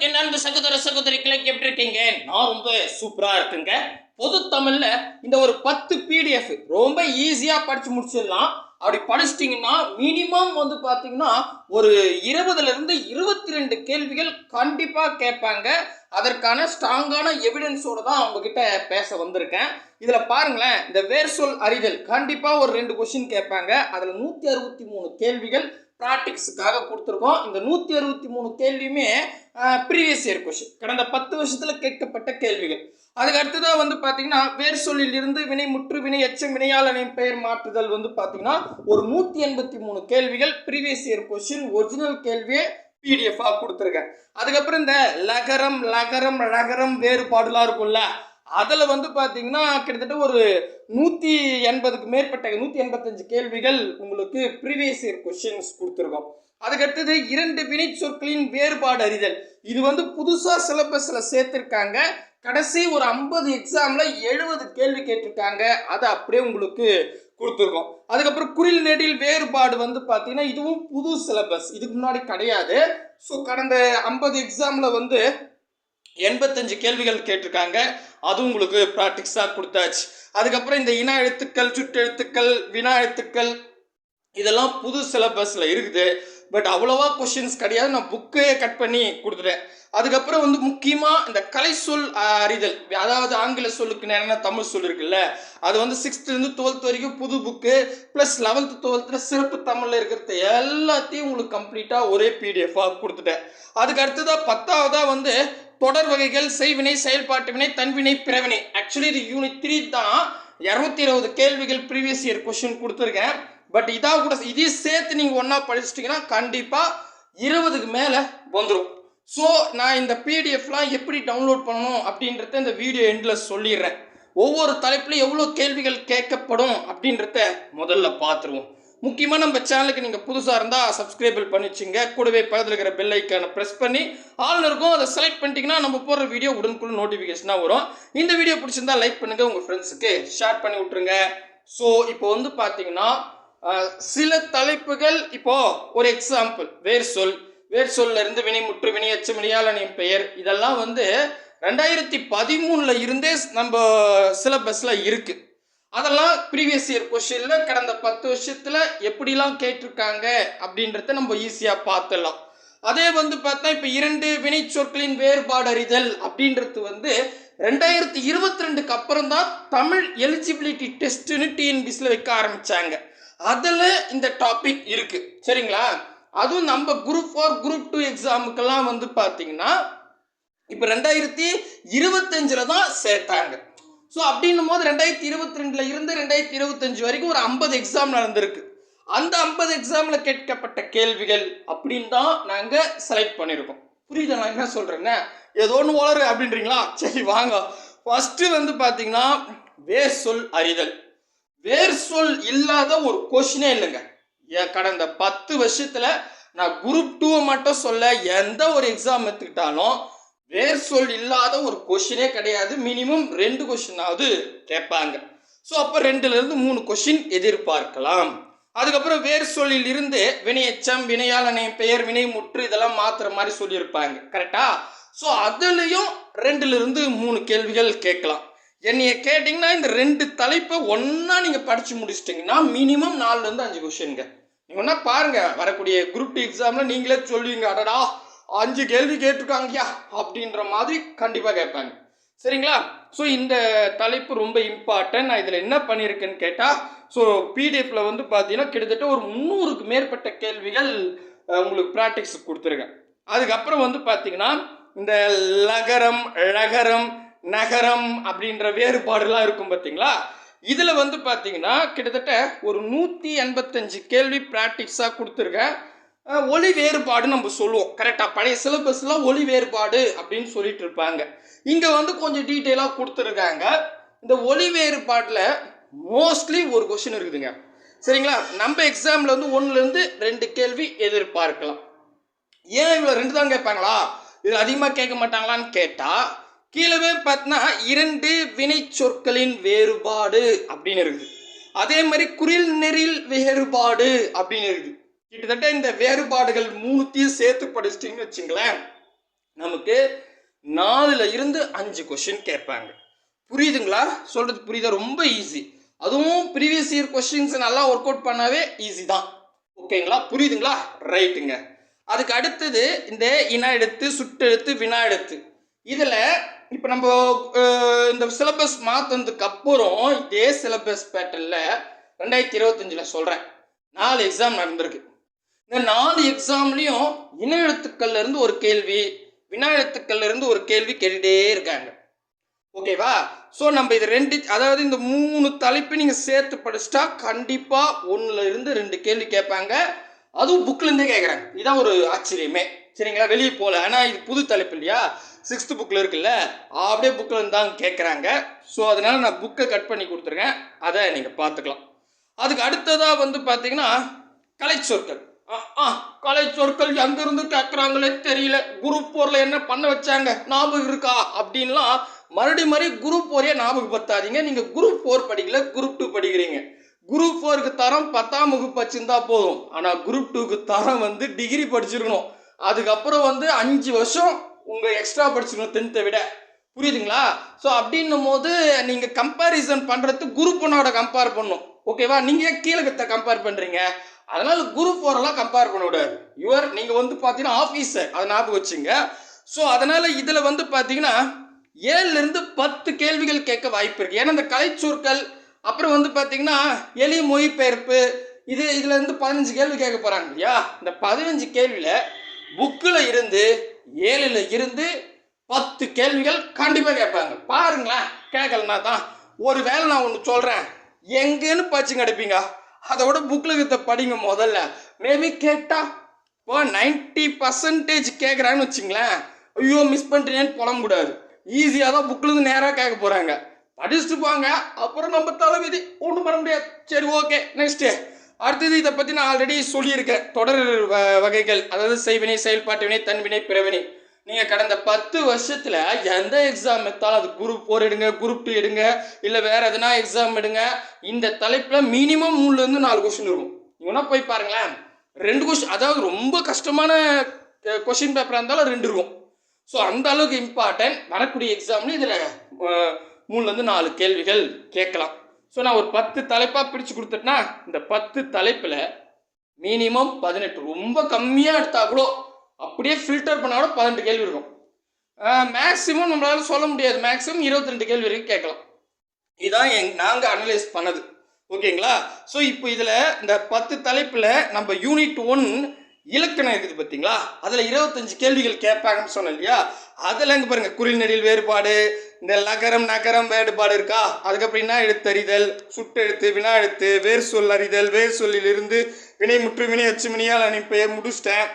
என் அன்பு சகோதர சகோதரிகளை எப்படி இருக்கீங்க? நான் ரொம்ப சூப்பரா இருக்குங்க. பொது தமிழ்ல இந்த ஒரு பத்து பிடிஎஃப் ரொம்ப ஈஸியா படிச்சு முடிச்சிடலாம். அப்படி படிச்சிட்டிங்கன்னா மினிமம் வந்து பார்த்தீங்கன்னா ஒரு இருபதுல இருந்து இருபத்தி ரெண்டு கேள்விகள் கண்டிப்பா கேட்பாங்க. அதற்கான ஸ்ட்ராங்கான எவிடன்ஸோட தான் அவங்க கிட்ட பேச வந்திருக்கேன். இதுல பாருங்களேன் இந்த வேர் சொல் அறிதல் கண்டிப்பா ஒரு ரெண்டு கொஸ்டின் கேட்பாங்க. அதுல நூத்தி அறுபத்தி மூணு கேள்விகள் ப்ராக்டிக்ஸுக்காக கொடுத்துருக்கோம். இந்த நூற்றி அறுபத்தி மூணு கேள்வியுமே ப்ரீவியஸ் இயர் கொஷின் கடந்த பத்து வருஷத்தில் கேட்கப்பட்ட கேள்விகள். அதுக்கு அடுத்ததாக வந்து பார்த்தீங்கன்னா வேர் சொல்லிலிருந்து வினை முற்று வினை எச்சம் வினையாளனின் பெயர் மாற்றுதல் வந்து பார்த்தீங்கன்னா ஒரு நூற்றி எண்பத்தி மூணு கேள்விகள் ப்ரீவியஸ் இயர் கொஷின் ஒரிஜினல் கேள்வியே பிடிஎஃபாக கொடுத்துருக்கேன். அதுக்கப்புறம் இந்த லகரம் லகரம் லகரம் வேறுபாடுலாம் இருக்கும்ல அதில் வந்து பார்த்தீங்கன்னா கிட்டத்தட்ட ஒரு நூற்றி எண்பதுக்கு மேற்பட்ட நூற்றி எண்பத்தஞ்சு கேள்விகள் உங்களுக்கு ப்ரீவியஸ் இயர் கொஷின்ஸ் கொடுத்துருக்கோம். அதுக்கடுத்தது இரண்டு வினை சொற்களின் வேறுபாடு அறிதல். இது வந்து புதுசாக சிலபஸில் சேர்த்துருக்காங்க. கடைசி ஒரு ஐம்பது எக்ஸாமில் எழுபது கேள்வி கேட்டிருக்காங்க. அதை அப்படியே உங்களுக்கு கொடுத்துருக்கோம். அதுக்கப்புறம் குறில் நெடில் வேறுபாடு வந்து பார்த்தீங்கன்னா இதுவும் புது சிலபஸ் இதுக்கு முன்னாடி கிடையாது. ஸோ கடந்த ஐம்பது எக்ஸாமில் வந்து எண்பத்தஞ்சு கேள்விகள் கேட்டிருக்காங்க. அதுவும் உங்களுக்கு ப்ராக்டிக்ஸாக கொடுத்தாச்சு. அதுக்கப்புறம் இந்த இன எழுத்துக்கள் சுற்றெழுத்துக்கள் வினா எழுத்துக்கள் இதெல்லாம் புது சிலபஸில் இருக்குது. பட் அவ்வளோவா கொஷின்ஸ் கிடையாது. நான் புக்கே கட் பண்ணி கொடுத்துட்டேன். அதுக்கப்புறம் வந்து முக்கியமாக இந்த கலை சொல் அறிதல். அதாவது ஆங்கில சொல்லுக்கு நேரான தமிழ் சொல் இருக்குல்ல அது வந்து சிக்ஸ்த்துலேருந்து டுவெல்த் வரைக்கும் புது புக்கு ப்ளஸ் லெவல்த்து டுவெல்த்தில் சிறப்பு தமிழில் இருக்கிறது எல்லாத்தையும் உங்களுக்கு கம்ப்ளீட்டாக ஒரே பிடிஎஃபாக கொடுத்துட்டேன். அதுக்கு அடுத்ததாக பத்தாவதாக வந்து தொடர் வகைகள் செய்வினை செயல்பாட்டு வினை தன்வினை பிறவினை. ஆக்சுவலி இது யூனிட் த்ரீ தான். இரநூத்தி இருபது கேள்விகள் ப்ரீவியஸ் இயர் கொஷின் கொடுத்துருக்கேன். பட் இதாக கூட இதையும் சேர்த்து நீங்கள் ஒன்றா படிச்சிட்டிங்கன்னா கண்டிப்பாக இருபதுக்கு மேலே வந்துடும் ஸோ நான் இந்த பிடிஎஃப்லாம் எப்படி டவுன்லோட் பண்ணணும் அப்படின்றத இந்த வீடியோ எண்டில் சொல்லிடுறேன். ஒவ்வொரு தலைப்புலையும் எவ்வளோ கேள்விகள் கேட்கப்படும் அப்படின்றத முதல்ல பார்த்துருவோம். முக்கியமாக நம்ம சேனலுக்கு நீங்கள் புதுசாக இருந்தால் சப்ஸ்கிரைபிள் பண்ணி வச்சுங்க. கூடவே பக்கத்தில் இருக்கிற பெல் ஐக்கானை ப்ரெஸ் பண்ணி ஆல் இருக்கும் அதை செலக்ட் பண்ணிட்டீங்கன்னா நம்ம போடுற வீடியோ உடனுக்குள்ள நோட்டிஃபிகேஷனாக வரும். இந்த வீடியோ பிடிச்சிருந்தா லைக் பண்ணுங்கள் உங்கள் ஃப்ரெண்ட்ஸுக்கு ஷேர் பண்ணி விட்ருங்க ஸோ இப்போ வந்து பார்த்தீங்கன்னா சில தலைப்புகள் இப்போது ஒரு எக்ஸாம்பிள் வேர் சொல். வேர் சொல்லிருந்து வினை முற்று வினை அச்சு வினையாளனின் பெயர். இதெல்லாம் வந்து ரெண்டாயிரத்தி பதிமூணில் இருந்தே நம்ம சிலபஸில் இருக்குது அதெல்லாம் ப்ரீவியஸ் இயர் கொஷினில் கடந்த பத்து வருஷத்தில் எப்படிலாம் கேட்டிருக்காங்க அப்படின்றத நம்ம ஈஸியாக பார்த்துடலாம். அதே வந்து பார்த்தா இப்போ இரண்டு வினை சொற்களின் வேறுபாடு அறிதல் அப்படின்றது வந்து ரெண்டாயிரத்தி இருபத்தி ரெண்டுக்கு அப்புறம் தான் தமிழ் எலிஜிபிலிட்டி டெஸ்ட்டுன்னு டிஎன்பிசியில் வைக்க ஆரம்பித்தாங்க அதில் இந்த டாபிக் இருக்குது சரிங்களா? அதுவும் நம்ம குரூப் ஃபோர் குரூப் டூ எக்ஸாமுக்கெல்லாம் வந்து பார்த்தீங்கன்னா இப்போ ரெண்டாயிரத்தி இருபத்தஞ்சில் தான் சேர்த்தாங்க. ஸோ அப்படின்னும் போது ரெண்டாயிரத்தி இருபத்தி ரெண்டுல இருந்து ரெண்டாயிரத்தி இருபத்தஞ்சு வரைக்கும் ஒரு ஐம்பது எக்ஸாம் நடந்திருக்கு. அந்த ஐம்பது எக்ஸாமில் கேட்கப்பட்ட கேள்விகள் அப்படின்னு தான் நாங்கள் செலக்ட் பண்ணியிருக்கோம் புரியுதா? நான் என்ன சொல்கிறேன்னா ஏதோ ஒன்று வளரு அப்படின்றீங்களா? சரி வாங்க. ஃபஸ்ட்டு வந்து பார்த்தீங்கன்னா வேர் சொல் அறிதல். வேர் சொல் இல்லாத ஒரு கொஷினே இல்லைங்க. ஏன் கடந்த பத்து வருஷத்தில் நான் குரூப் டூவை மட்டும் சொல்ல எந்த ஒரு எக்ஸாம் எடுத்துக்கிட்டாலும் வேர் சொல் இல்லாத ஒரு கொஷினே கிடையாது. மினிமம் ரெண்டு கொஷினாவது கேட்பாங்க. ஸோ அப்போ ரெண்டுலேருந்து மூணு கொஷின் எதிர்பார்க்கலாம். அதுக்கப்புறம் வேர் சொல்லில் இருந்து வினையச்சம் வினையாளனை பெயர் வினை முற்று இதெல்லாம் மாத்துற மாதிரி சொல்லியிருப்பாங்க. கரெக்டா ஸோ அதுலேயும் ரெண்டுலேருந்து மூணு கேள்விகள் கேட்கலாம். என்னைய கேட்டிங்கன்னா இந்த ரெண்டு தலைப்பை ஒன்றா நீங்கள் படித்து முடிச்சிட்டிங்கன்னா மினிமம் நாலுலேருந்து அஞ்சு கொஷினுங்க நீங்கள் ஒன்றா பாருங்கள் வரக்கூடிய குரூப் டூ எக்ஸாமில் நீங்களே சொல்லுவீங்க அடடா! அஞ்சு கேள்வி கேட்டிருக்காங்கயா அப்படின்ற மாதிரி கண்டிப்பாக கேட்பாங்க. சரிங்களா? ஸோ இந்த தலைப்பு ரொம்ப இம்பார்ட்டன்ட் நான் இதில் என்ன பண்ணியிருக்கேன்னு கேட்டால் ஸோ பிடிஎஃப்ல வந்து பார்த்தீங்கன்னா கிட்டத்தட்ட ஒரு முந்நூறுக்கு மேற்பட்ட கேள்விகள் உங்களுக்கு ப்ராக்டிக்ஸ் கொடுத்துருக்கேன். அதுக்கப்புறம் வந்து பார்த்தீங்கன்னா இந்த லகரம் ழகரம் நகரம் அப்படின்ற வேறுபாடுலாம் இருக்கும் பார்த்தீங்களா? இதில் வந்து பார்த்தீங்கன்னா கிட்டத்தட்ட ஒரு நூற்றி எண்பத்தஞ்சு கேள்வி ப்ராக்டிக்ஸாக கொடுத்துருக்கேன். ஒளி வேறுபாடு நம்ம சொல்லுவோம். கரெக்டாக பழைய சிலபஸ்லாம் ஒளி வேறுபாடு அப்படின்னு சொல்லிட்டு இருப்பாங்க. இங்கே வந்து கொஞ்சம் டீட்டெயிலாக கொடுத்துருக்காங்க. இந்த ஒளி வேறுபாட்டில் மோஸ்ட்லி ஒரு கொஷின் இருக்குதுங்க. சரிங்களா? நம்ம எக்ஸாமில் வந்து ஒன்றுலேருந்து ரெண்டு கேள்வி எதிர்பார்க்கலாம். ஏன் இவ்வளோ ரெண்டு தான் கேட்பாங்களா? இது அதிகமாக கேட்க மாட்டாங்களான்னு கேட்டால் கீழவே பார்த்தீங்கன்னா இரண்டு வினை சொற்களின் வேறுபாடு அப்படின்னு இருக்குது. அதே மாதிரி குறில் நெறில் வேறுபாடு அப்படின்னு இருக்குது. கிட்டத்தட்ட இந்த வேறுபாடுகள் மூணுத்தையும் சேர்த்து படிச்சிட்டிங்கன்னு வச்சுங்களேன் நமக்கு நாலுல இருந்து அஞ்சு கொஷின் கேட்பாங்க. புரியுதுங்களா? சொல்றது புரியுதா? ரொம்ப ஈஸி அதுவும் ப்ரீவியஸ் இயர் கொஷின்ஸ் நல்லா ஒர்க் அவுட் பண்ணாவே ஈஸி தான். ஓகேங்களா புரியுதுங்களா? ரைட்டுங்க அதுக்கு அடுத்தது இந்த இன எடுத்து சுட்டெழுத்து வினா எடுத்து இதில் இப்போ நம்ம இந்த சிலபஸ் மாற்றினதுக்கு அப்புறம் இதே சிலபஸ் பேட்டர்னில் ரெண்டாயிரத்தி இருபத்தஞ்சில் சொல்கிறேன் நாலு எக்ஸாம் நடந்திருக்கு. இந்த நாலு எக்ஸாம்லேயும் இன எழுத்துக்கள்ல இருந்து ஒரு கேள்வி வினா எழுத்துக்கள்ல இருந்து ஒரு கேள்வி கேட்டுட்டே இருக்காங்க. ஓகேவா ஸோ நம்ம இது ரெண்டு அதாவது இந்த மூணு தலைப்பு நீங்கள் சேர்த்து படிச்சிட்டா கண்டிப்பாக ஒன்றுல இருந்து ரெண்டு கேள்வி கேட்பாங்க. அதுவும் புக்லேருந்தே கேட்குறாங்க. இதான் ஒரு ஆச்சரியமே. சரிங்களா? வெளியே போகல. ஆனால் இது புது தலைப்பு இல்லையா? சிக்ஸ்த்து புக்கில் இருக்குல்ல? அப்படியே புக்கில் இருந்தாங்க கேட்குறாங்க. ஸோ அதனால் நான் புக்கை கட் பண்ணி கொடுத்துருக்கேன். அதை நீங்கள் பார்த்துக்கலாம். அதுக்கு அடுத்ததாக வந்து பார்த்தீங்கன்னா கலைச்சொற்கள். ஆ, ஆ எங்கிருந்து கேட்குறாங்களே தெரியல. குரூப் போரில் என்ன பண்ண வச்சாங்க? ஞாபகம் இருக்கா? அப்படின்லாம் மறுபடி மறுபடி குரூப் போரே ஞாபகப்படுத்தாதீங்க. நீங்கள் குரூப் ஃபோர் படிக்கல குரூப் டூ படிக்கிறீங்க. குரூப் ஃபோருக்கு தரம் பத்தாம் வகுப்பு வச்சுருந்தா போதும். ஆனால் குரூப் டூக்கு தரம் வந்து டிகிரி படிச்சிருக்கணும். அதுக்கப்புறம் வந்து அஞ்சு வருஷம் உங்கள் எக்ஸ்ட்ரா படிச்சிருக்கணும் டென்த்தை விட. புரியுதுங்களா? ஸோ அப்படின்னும் போது நீங்கள் கம்பேரிசன் பண்ணுறது குரூப் ஒன்னோட கம்பேர் பண்ணும் ஓகேவா நீங்கள் ஏன் கீழகத்தை கம்பேர் பண்ணுறீங்க அதனால குரூப் ஃபோரெல்லாம் கம்பேர் பண்ண யுவர் நீங்கள் வந்து பார்த்தீங்கன்னா ஆஃபீஸர் அதை ஞாபகம் வச்சுங்க. ஸோ அதனால் இதில் வந்து பார்த்தீங்கன்னா ஏழுலேருந்து பத்து கேள்விகள் கேட்க வாய்ப்பு இருக்குது ஏன்னா இந்த கலைச்சொற்கள் அப்புறம் வந்து பார்த்தீங்கன்னா எளிய மொழிபெயர்ப்பு இது இதுல இருந்து பதினஞ்சு கேள்வி கேட்க போகிறாங்க இல்லையா? இந்த பதினஞ்சு கேள்வியில் புக்கில் இருந்து ஏழுல இருந்து பத்து கேள்விகள் கண்டிப்பாக கேட்பாங்க. பாருங்களேன் கேட்கலனா தான். ஒரு வேளை நான் ஒன்று சொல்கிறேன் எங்கேன்னு பச்சுங்க அடிப்பீங்க. அதோட புக்கில் இருக்க படிங்க முதல்ல. மேபி கேட்டா இப்போ நைன்டி பர்சன்டேஜ் கேட்குறான்னு வச்சுங்களேன். ஐயோ மிஸ் பண்ணுறீங்கன்னு புலம்பக்கூடாது ஈஸியாக தான் புக்கிலேருந்து நேராக கேட்க போகிறாங்க படிச்சுட்டு போங்க. அப்புறம் நம்ம தலைவிதி ஒன்றும் பண்ண முடியாது. சரி ஓகே நெக்ஸ்ட்டு அடுத்தது இதை பற்றி நான் ஆல்ரெடி சொல்லியிருக்கேன். தொடர் வ- வகைகள். அதாவது செய்வினை செயல்பாட்டு வினை தன்வினை பிறவினை. நீங்கள் கடந்த பத்து வருஷத்தில் எந்த எக்ஸாம் எடுத்தாலும் அது குரூப் ஃபோர் எடுங்க குரூப் டூ எடுங்க இல்லை வேறு எதனா எக்ஸாம் எடுங்க இந்த தலைப்பில் மினிமம் மூணுலேருந்து நாலு கொஷின் இருக்கும் இவனா போய் பாருங்களேன். ரெண்டு கொஷின் அதாவது ரொம்ப கஷ்டமான கொஷின் பேப்பராக இருந்தாலும் ரெண்டு இருக்கும். ஸோ அந்த அளவுக்கு இம்பார்ட்டன்ட் வரக்கூடிய எக்ஸாம்ல இதில் மூணுலேருந்து நாலு கேள்விகள் கேட்கலாம். ஸோ நான் ஒரு பத்து தலைப்பாக பிரித்து கொடுத்துட்டேன்னா இந்த பத்து தலைப்பில் மினிமம் பதினெட்டு ரொம்ப கம்மியாக எடுத்தா கூட அப்படியே ஃபில்டர் பண்ணா கூட பதினெட்டு கேள்வி இருக்கும். மேக்ஸிமம் நம்மளால சொல்ல முடியாது. மேக்ஸிமம் இருபத்தி ரெண்டு கேள்வி வரைக்கும் கேட்கலாம். இதான் எங் நாங்கள் அனலைஸ் பண்ணது. ஓகேங்களா? ஸோ இப்போ இதில் இந்த பத்து தலைப்பில் நம்ம யூனிட் ஒன் இலக்கணம் இருக்குது பார்த்தீங்களா அதில் இருபத்தஞ்சு கேள்விகள் கேட்பாங்கன்னு சொன்னேன் இல்லையா? அதில் இங்கே பாருங்கள் குறிநெடில் வேறுபாடு இந்த லகரம் நகரம் வேறுபாடு இருக்கா? அதுக்கப்புறம் என்ன எழுத்தறிதல் சுட்டெழுத்து வினா எழுத்து வேர் சொல் அறிதல் வேர் சொல்லிலிருந்து வினை முற்று வினை அச்சு வினையால் அனுப்பெயர் முடிச்சிட்டேன்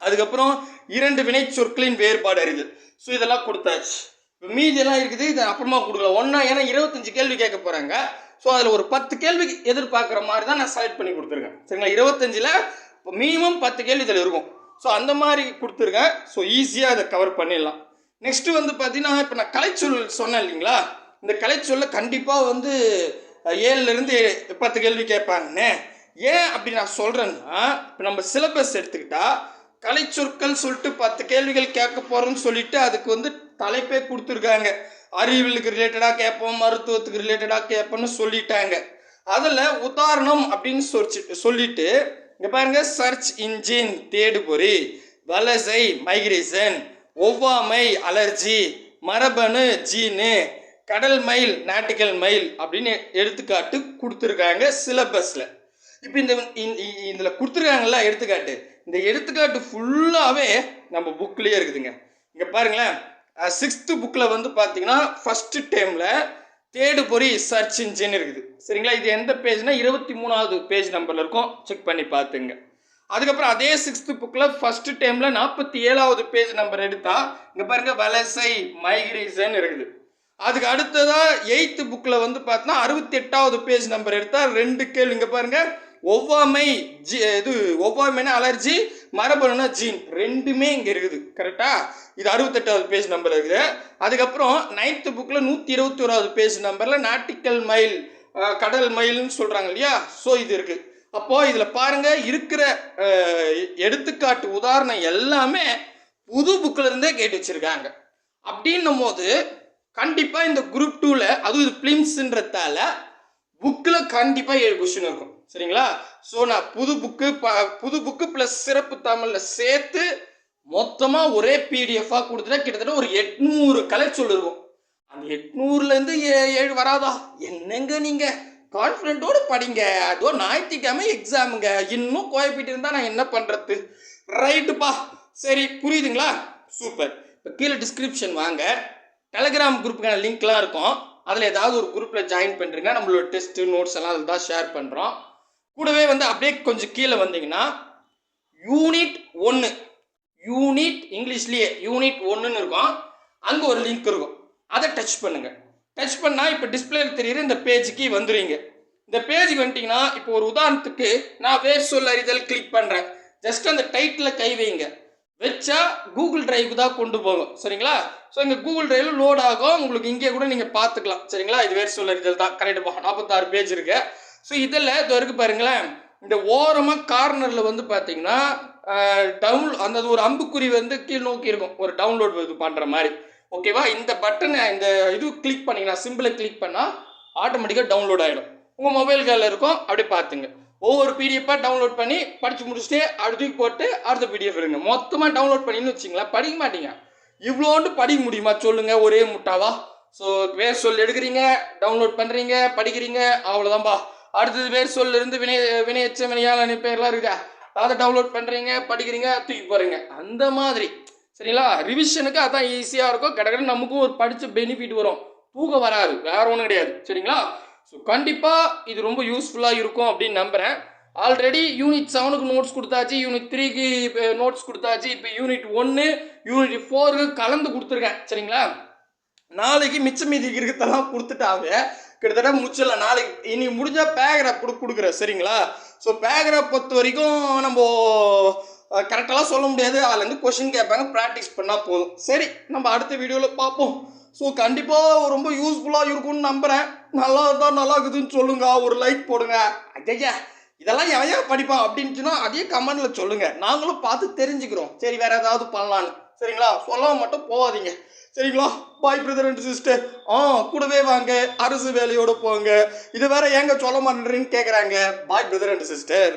அதுக்கப்புறம் இரண்டு வினை சொற்களின் வேறுபாடு அறிதல். ஸோ இதெல்லாம் கொடுத்தாச்சு. இப்போ மீதியெல்லாம் இருக்குது இதை அப்புறமா கொடுக்கலாம். ஒன்றா ஏன்னா இருபத்தஞ்சு கேள்வி கேட்க போகிறாங்க ஸோ அதில் ஒரு பத்து கேள்வி எதிர்பார்க்குற மாதிரி தான் நான் செலக்ட் பண்ணி கொடுத்துருக்கேன். சரிங்களா? இருபத்தஞ்சில் இப்போ மினிமம் பத்து கேள்வி இதில் இருக்கும். ஸோ அந்த மாதிரி கொடுத்துருக்கேன். ஸோ ஈஸியாக அதை கவர் பண்ணிடலாம். நெக்ஸ்ட்டு வந்து பார்த்தீங்கன்னா இப்போ நான் கலைச்சொல் சொன்னேன் இல்லைங்களா? இந்த கலைச்சொல்ல கண்டிப்பாக வந்து ஏழுலேருந்து பத்து கேள்வி கேட்பாங்கண்ணே ஏன் அப்படி நான் சொல்கிறேன்னா இப்போ நம்ம சிலபஸ் கலை கலைச்சொற்கள் சொல்லிட்டு பத்து கேள்விகள் கேட்க போகிறோம்னு சொல்லிட்டு அதுக்கு வந்து தலைப்பே கொடுத்துருக்காங்க. அறிவியலுக்கு ரிலேட்டடாக கேட்போம் மருத்துவத்துக்கு ரிலேட்டடாக கேட்போம்னு சொல்லிட்டாங்க. அதில் உதாரணம் அப்படின்னு சொல்லி சொல்லிட்டு இங்கே பாருங்க சர்ச் இன்ஜின் தேடுபொறி வலசை மைக்ரேஷன் ஒவ்வாமை அலர்ஜி மரபணு ஜீனு கடல் மயில் நாட்டிக்கல் மயில் அப்படின்னு எடுத்துக்காட்டு கொடுத்துருக்காங்க சிலபஸில் இப்போ இந்த இதில் கொடுத்துருக்காங்களா எடுத்துக்காட்டு. இந்த எடுத்துக்காட்டு ஃபுல்லாகவே நம்ம புக்லேயே இருக்குதுங்க. இங்கே பாருங்களேன். சிக்ஸ்த்து புக்கில் வந்து பார்த்தீங்கன்னா ஃபஸ்ட்டு டைமில் தேடு பொறி சர்ச் இன்ஜின் இருக்குது. சரிங்களா? இது எந்த பேஜ்னா இருபத்தி மூணாவது பேஜ் நம்பரில் இருக்கும். செக் பண்ணி பார்த்துங்க அதுக்கப்புறம் அதே சிக்ஸ்த்து புக்கில் ஃபஸ்ட்டு டைமில் நாற்பத்தி ஏழாவது பேஜ் நம்பர் எடுத்தால் இங்கே பாருங்கள் வலசை மைக்ரேஷன் இருக்குது. அதுக்கு அடுத்ததாக எயித்து புக்கில் வந்து பார்த்தோன்னா அறுபத்தி எட்டாவது பேஜ் நம்பர் எடுத்தால் ரெண்டு கேள்வி. இங்கே பாருங்கள் ஒவ்வாமை ஜி இது ஒவ்வாமைனா அலர்ஜி மரபணுனா ஜீன் ரெண்டுமே இங்கே இருக்குது. கரெக்டாக இது அறுபத்தெட்டாவது பேஜ் நம்பர் இருக்குது. அதுக்கப்புறம் நைன்த்து புக்கில் நூற்றி இருபத்தி ஓராவது பேஜ் நம்பரில் நாட்டிக்கல் மைல் கடல் மயில்னு சொல்கிறாங்க இல்லையா? ஸோ இது இருக்குது அப்போது இதில் பாருங்கள் இருக்கிற எடுத்துக்காட்டு உதாரணம் எல்லாமே புது புக்கில் இருந்தே கேட்டு வச்சுருக்காங்க. அப்படின்னும் போது கண்டிப்பாக இந்த குரூப் டூவில் அதுவும் இது பிலிம்ஸுன்றதால புக்கில் கண்டிப்பாக ஏழு கொஸ்டின் இருக்கும். சரிங்களா? ஸோ நான் புது புக்கு ப புது புக்கு ப்ளஸ் சிறப்பு தமிழில் சேர்த்து மொத்தமாக ஒரே பிடிஎஃபாக கொடுத்துட்டா கிட்டத்தட்ட ஒரு எட்நூறு கலர் சொல்லிருவோம். அந்த எட்நூறுலேருந்து ஏ ஏழு வராதா? என்னங்க நீங்கள் கான்ஃபிடென்ட்டோடு படிங்க. அதோ ஞாயிற்றுக்கிழமை எக்ஸாமுங்க இன்னும் கோயப்பிட்டு இருந்தால் நான் என்ன பண்ணுறது ரைட்டுப்பா சரி புரியுதுங்களா? சூப்பர் இப்போ கீழே டிஸ்கிரிப்ஷன் வாங்க. டெலகிராம் குரூப்புக்கான லிங்க்லாம் இருக்கும். அதில் ஏதாவது ஒரு குரூப்பில் ஜாயின் பண்ணுறீங்க நம்மளோட டெஸ்ட்டு நோட்ஸ் எல்லாம் அதில் தான் ஷேர் பண்ணுறோம் கூடவே வந்து அப்படியே கொஞ்சம் கீழே வந்தீங்கன்னா யூனிட் ஒன்று யூனிட் இங்கிலீஷ்லேயே யூனிட் ஒன்றுன்னு இருக்கும். அங்கே ஒரு லிங்க் இருக்கும். அதை டச் பண்ணுங்கள் டச் பண்ணால் இப்போ டிஸ்பிளேல தெரியுற இந்த பேஜுக்கு வந்துடுவீங்க இந்த பேஜுக்கு வந்துட்டிங்கன்னா இப்போ ஒரு உதாரணத்துக்கு நான் வேர் சொல் அறிதல் கிளிக் பண்ணுறேன் ஜஸ்ட் அந்த டைட்டில் கை வைங்க. வச்சா கூகுள் டிரைவுக்கு தான் கொண்டு போகும். சரிங்களா? ஸோ இங்கே கூகுள் டிரைவில் லோட் ஆகும். உங்களுக்கு இங்கே கூட நீங்கள் பார்த்துக்கலாம். சரிங்களா? இது வேறு சொல்ல அறிதல் தான். கரெக்டாக நாற்பத்தாறு பேஜ் இருக்குது ஸோ இதில் இது வரைக்கும் பாருங்களேன். இந்த ஓரமாக கார்னரில் வந்து பார்த்தீங்கன்னா டவுன் அந்த ஒரு அம்புக்குறி வந்து கீழ் நோக்கி இருக்கும். ஒரு டவுன்லோட் இது பண்ணுற மாதிரி. ஓகேவா இந்த பட்டனை இந்த இது கிளிக் பண்ணிங்கன்னா சிம்பிளை கிளிக் பண்ணால் ஆட்டோமேட்டிக்காக டவுன்லோட் ஆகிடும் உங்கள் மொபைல் கையில் இருக்கும். அப்படியே பார்த்துங்க ஒவ்வொரு பிடிஎஃபாக டவுன்லோட் பண்ணி படித்து முடிச்சுட்டு அடுத்து போட்டு அடுத்த பிடிஎஃப் எடுங்க. மொத்தமாக டவுன்லோட் பண்ணின்னு வச்சிங்களேன் படிக்க மாட்டீங்க. இவ்வளோண்டு படிக்க முடியுமா? சொல்லுங்கள் ஒரே முட்டாவா? ஸோ வேறு சொல் எடுக்கிறீங்க டவுன்லோட் பண்ணுறீங்க படிக்கிறீங்க அவ்வளோதான்பா அடுத்தது பேர் சொல்லிருந்து வினை வினையச்ச வினையாள பேர்லாம் இருக்கா அதை டவுன்லோட் பண்ணுறீங்க படிக்கிறீங்க தூக்கி போகிறீங்க அந்த மாதிரி. சரிங்களா? ரிவிஷனுக்கு அதான் ஈஸியாக இருக்கும். கிடக்கிற நமக்கும் ஒரு படித்த பெனிஃபிட் வரும். தூக்க வராது. வேற ஒன்றும் கிடையாது. சரிங்களா? ஸோ கண்டிப்பாக இது ரொம்ப யூஸ்ஃபுல்லாக இருக்கும் அப்படின்னு நம்புகிறேன் ஆல்ரெடி யூனிட் செவனுக்கு நோட்ஸ் கொடுத்தாச்சு. யூனிட் த்ரீக்கு நோட்ஸ் கொடுத்தாச்சு. இப்போ யூனிட் ஒன்று யூனிட் ஃபோருக்கு கலந்து கொடுத்துருக்கேன். சரிங்களா? நாளைக்கு மிச்சம் மீதி இருக்கிறதெல்லாம் கொடுத்துட்டாங்க கிட்டத்தட்ட முடிச்சிடல நாளைக்கு இனி முடிஞ்சால் பேக்ராப் கூட கொடுக்குறேன். சரிங்களா? ஸோ பேக்ராப் பொறுத்த வரைக்கும் நம்ம கரெக்டெல்லாம் சொல்ல முடியாது. அதுலேருந்து கொஷின் கேட்பாங்க ப்ராக்டிஸ் பண்ணால் போதும். சரி நம்ம அடுத்த வீடியோவில் பார்ப்போம். ஸோ கண்டிப்பாக ரொம்ப யூஸ்ஃபுல்லாக இருக்கும்னு நம்புகிறேன் நல்லா இருந்தால் நல்லா இருக்குதுன்னு சொல்லுங்க. ஒரு லைக் போடுங்க. ஐயா இதெல்லாம் எவையா படிப்பான் சொன்னால் அதே கமெண்டில் சொல்லுங்கள் நாங்களும் பார்த்து தெரிஞ்சுக்கிறோம். சரி வேறு ஏதாவது பண்ணலான்னு சரிங்களா? சொல்லாம மட்டும் போகாதீங்க. சரிங்களா? பாய் பிரதர் அண்ட் சிஸ்டர் ஆ கூடவே வாங்க. அரசு வேலையோடு போங்க. இது வேற ஏங்க சொல்ல மாட்டேன்றீன்னு கேட்குறாங்க பாய் பிரதர் அண்ட் சிஸ்டர்